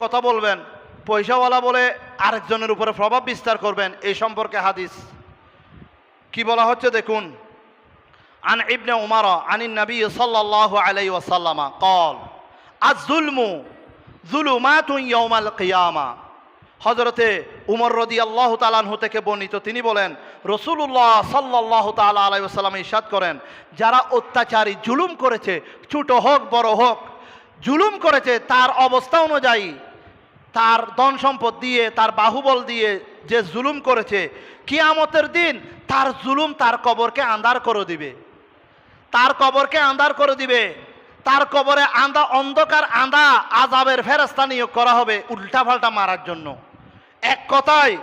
কথা বলবেন পয়সাওয়ালা বলে আরেকজনের উপরে প্রভাব বিস্তার করবেন এই সম্পর্কে হাদিস কি বলা হচ্ছে দেখুন عن ابن عمر عن النبي صلى الله عليه وسلم قال الظلم ظلمات يوم القيامة হজরতে উমর রদি আল্লাহ তালানহু থেকে বর্ণিত তিনি বলেন রসুল্লাহ সাল্লাহ তালা আলাইসাল্লাম ইসাদ করেন যারা অত্যাচারী জুলুম করেছে ছোট হোক বড় হোক জুলুম করেছে তার অবস্থা অনুযায়ী তার ধন সম্পদ দিয়ে, তার বাহুবল দিয়ে যে জুলুম করেছে, কিয়ামতের দিন তার জুলুম তার কবরকে আন্ধার করে দিবে। তার কবরকে আন্ধার করে দিবে। তার কবরে আন্দা অন্ধকার আন্দা আজাবের ফেরস্তা নিয়োগ করা হবে উল্টা পাল্টা মারার জন্য। এক কথায়,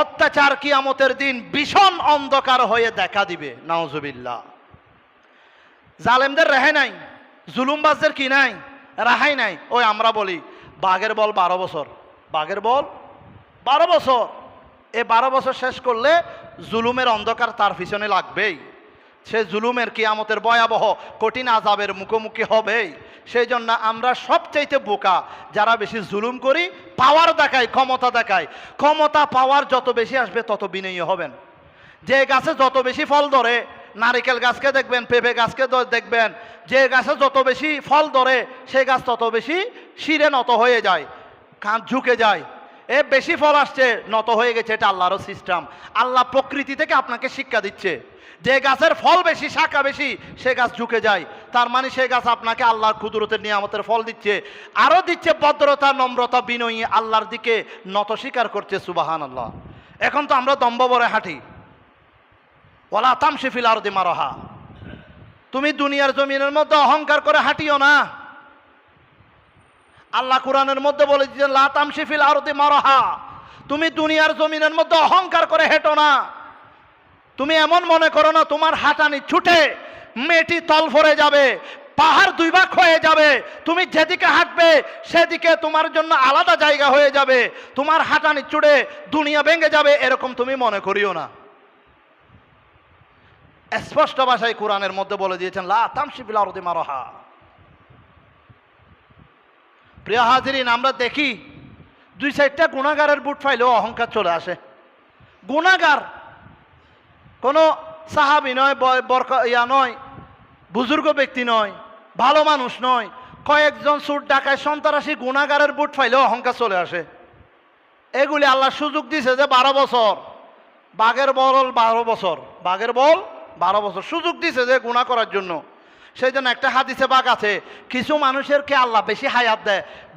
অত্যাচার কিয়ামতের দিন ভীষণ অন্ধকার হয়ে দেখা দিবে। নাওজুবিল্লাহ জালেমদের রেহাই নাই, জুলুমবাজদের কি নাই? রেহাই নাই। ওই আমরা বলি বাঘের বল বারো বছর। বাঘের বল বারো বছর। এ বারো বছর শেষ করলে জুলুমের অন্ধকার তার পিছনে লাগবেই। সে জুলুমের কিয়ামতের ভয়াবহ কঠিন আজাবের মুখোমুখি হবেই। সেই জন্য আমরা সবচাইতে বোকা, যারা বেশি জুলুম করি, পাওয়ার দেখায় ক্ষমতা দেখায় ক্ষমতা, পাওয়ার যত বেশি আসবে তত বিনয়ী হবেন। যে গাছে যত বেশি ফল ধরে, নারিকেল গাছকে দেখবেন, পেঁপে গাছকে দেখবেন। যে গাছে যত বেশি ফল ধরে সেই গাছ তত বেশি শিরে নত হয়ে যায়, কাঁধ ঝুঁকে যায়। এ বেশি ফল আসছে, নত হয়ে গেছে, এটা আল্লাহরও সিস্টেম আল্লাহ প্রকৃতি থেকে আপনাকে শিক্ষা দিচ্ছে। যে গাছের ফল বেশি, শাখা বেশি, সে গাছ ঝুঁকে যায়। তার মানে সে গাছ আপনাকে আল্লাহর ক্ষুদরতের নিয়ামতের ফল দিচ্ছে। আরও দিচ্ছে ভদ্রতা, নম্রতা, বিনয়ী, আল্লাহর দিকে নত স্বীকার করছে সুবাহান আল্লাহ এখন তো আমরা দম্ব বরে হাঁটি। ওলা তামশিফিল আর দি মারহা। তুমি দুনিয়ার জমিনের মধ্যে অহংকার করে হাঁটিও না। আল্লাহ কোরআনের মধ্যে বলে যে লা তামশিফিল আর দি মারহা। তুমি দুনিয়ার জমিনের মধ্যে অহংকার করে হেঁটো না। তুমি এমন মনে করো না, তোমার হাঁটানি ছুটে মেয়েটি তল ভরে যাবে, পাহাড় দুই ভাগ হয়ে যাবে, তুমি যেদিকে হাঁটবে সেদিকে তোমার জন্য আলাদা জায়গা হয়ে যাবে, তোমার হাঁটানি ছুটে দুনিয়া ভেঙে যাবে, এরকম তুমি মনে করিও না। স্পষ্ট ভাষায় কোরআনের মধ্যে বলে দিয়েছেন, লা তামশিফিল আরদি মারহা। প্রিয় হাজিরিন, আমরা দেখি দুই সাইডটা গুণাগারের বুট ফাইলেও অহংকার চলে আসে। গুণাগার কোনো সাহাবি নয় বরকা ইয়া নয়, বুজুর্গ ব্যক্তি নয়, ভালো মানুষ নয়, কয়েকজন সুট ডাকায় সন্ত্রাসী গুণাগারের বুট ফাইলেও অহংকার চলে আসে। এগুলি আল্লাহ সুযোগ দিছে যে বারো বছর, বাঘের বল বারো বছর, বাঘের বল বারো বছর। সুযোগ দিছে যে গুণা করার জন্য। সেই জন্য একটা হাদিসে বাঘ আছে কিছু মানুষেরকে আল্লাহ বেশি হায়াত দেয়।